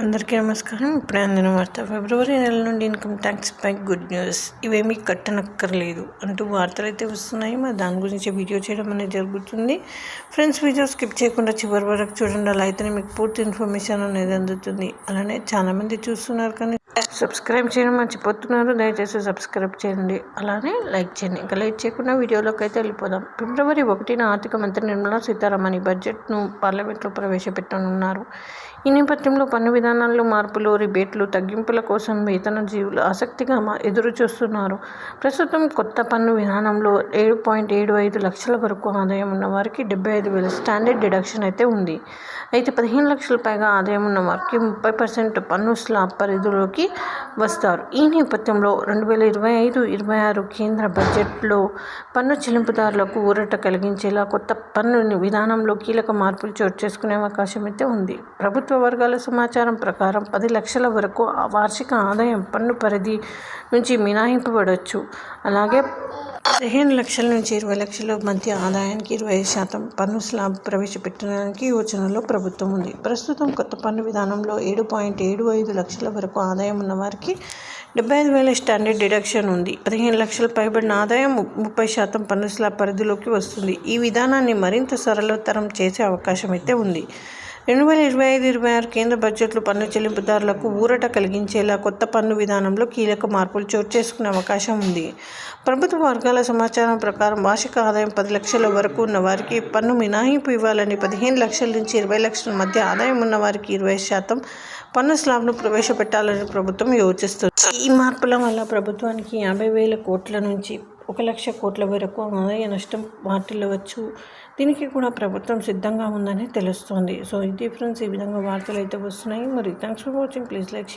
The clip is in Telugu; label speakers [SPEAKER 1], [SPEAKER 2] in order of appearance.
[SPEAKER 1] అందరికీ నమస్కారం. ఇప్పుడే అందిన వార్త. ఫిబ్రవరి నెల నుండి ఇన్కమ్ ట్యాక్స్ పై గుడ్ న్యూస్. ఇవేమీ కట్టనక్కర్లేదు అంటూ వార్తలు అయితే వస్తున్నాయి. మరి దాని గురించి వీడియో చేయడం అనేది జరుగుతుంది. ఫ్రెండ్స్ వీడియో స్కిప్ చేయకుండా చివరి వరకు చూడండి. అలా అయితేనే మీకు పూర్తి ఇన్ఫర్మేషన్ అనేది అందుతుంది. అలానే చాలామంది చూస్తున్నారు కానీ సబ్స్క్రైబ్ చేయడం మర్చిపోతున్నారు. దయచేసి సబ్స్క్రైబ్ చేయండి. అలానే లైక్ చేయండి. ఇంకా లైక్ చేయకుండా వీడియోలోకి అయితే వెళ్ళిపోదాం. ఫిబ్రవరి ఒకటిన ఆర్థిక మంత్రి నిర్మలా సీతారామన్ ఈ బడ్జెట్ను పార్లమెంట్లో ప్రవేశపెట్టనున్నారు. ఈ నేపథ్యంలో పన్ను విధానాల్లో మార్పులు రిబేట్లు తగ్గింపుల కోసం వేతన జీవులు ఆసక్తిగా ఎదురు చూస్తున్నారు. ప్రస్తుతం కొత్త పన్ను విధానంలో ఏడు పాయింట్ ఏడు ఐదు లక్షల వరకు ఆదాయం ఉన్న వారికి డెబ్బై ఐదు వేల స్టాండర్డ్ డిడక్షన్ అయితే ఉంది. అయితే పదిహేను లక్షల పైగా ఆదాయం ఉన్న వారికి ముప్పై పర్సెంట్ పన్ను స్లాబ్ పరిధిలోకి వస్తారు. ఈ నేపథ్యంలో రెండు వేల ఇరవై ఐదు ఇరవై ఆరు కేంద్ర బడ్జెట్లో పన్ను చెల్లింపుదారులకు ఊరట కలిగించేలా కొత్త పన్ను విధానంలో కీలక మార్పులు చోటు చేసుకునే అవకాశం అయితే ఉంది. ప్రభుత్వ వర్గాల సమాచారం ప్రకారం పది లక్షల వరకు వార్షిక ఆదాయం పన్ను పరిధి నుంచి మినహాయింపబడవచ్చు అలాగే పదిహేను లక్షల నుంచి ఇరవై లక్షల మధ్య ఆదాయానికి ఇరవై శాతం పన్ను స్లాబ్ ప్రవేశపెట్టడానికి యోచనలో ప్రభుత్వం ఉంది. ప్రస్తుతం కొత్త పన్ను విధానంలో ఏడు పాయింట్ ఏడు ఐదు లక్షల వరకు ఆదాయం ఉన్న వారికి డెబ్బై ఐదు వేల స్టాండర్డ్ డిడక్షన్ ఉంది. పదిహేను లక్షల పైబడిన ఆదాయం ముప్పై శాతం పన్ను స్లాబ్ పరిధిలోకి వస్తుంది. ఈ విధానాన్ని మరింత సరళతరం చేసే అవకాశం అయితే ఉంది. రెండు వేల ఇరవై ఐదు ఇరవై ఆరు కేంద్ర బడ్జెట్లో పన్ను చెల్లింపుదారులకు ఊరట కలిగించేలా కొత్త పన్ను విధానంలో కీలక మార్పులు చోటు చేసుకునే అవకాశం ఉంది. ప్రభుత్వ వర్గాల సమాచారం ప్రకారం వార్షిక ఆదాయం పది లక్షల వరకు ఉన్న వారికి పన్ను మినహాయింపు ఇవ్వాలని పదిహేను లక్షల నుంచి ఇరవై లక్షల మధ్య ఆదాయం ఉన్న వారికి ఇరవై శాతం పన్ను స్లాబ్ను ప్రవేశపెట్టాలని ప్రభుత్వం యోచిస్తుంది. ఈ మార్పుల వల్ల ప్రభుత్వానికి యాభై వేల కోట్ల నుంచి ఒక లక్ష కోట్ల వరకు ఆదాయ నష్టం వాటిల్లవచ్చు. దీనికి కూడా ప్రభుత్వం సిద్ధంగా ఉందని తెలుస్తోంది. సో ఇది ఫ్రెండ్స్ ఈ విధంగా వార్తలు అయితే వస్తున్నాయి. మరి thanks for watching please like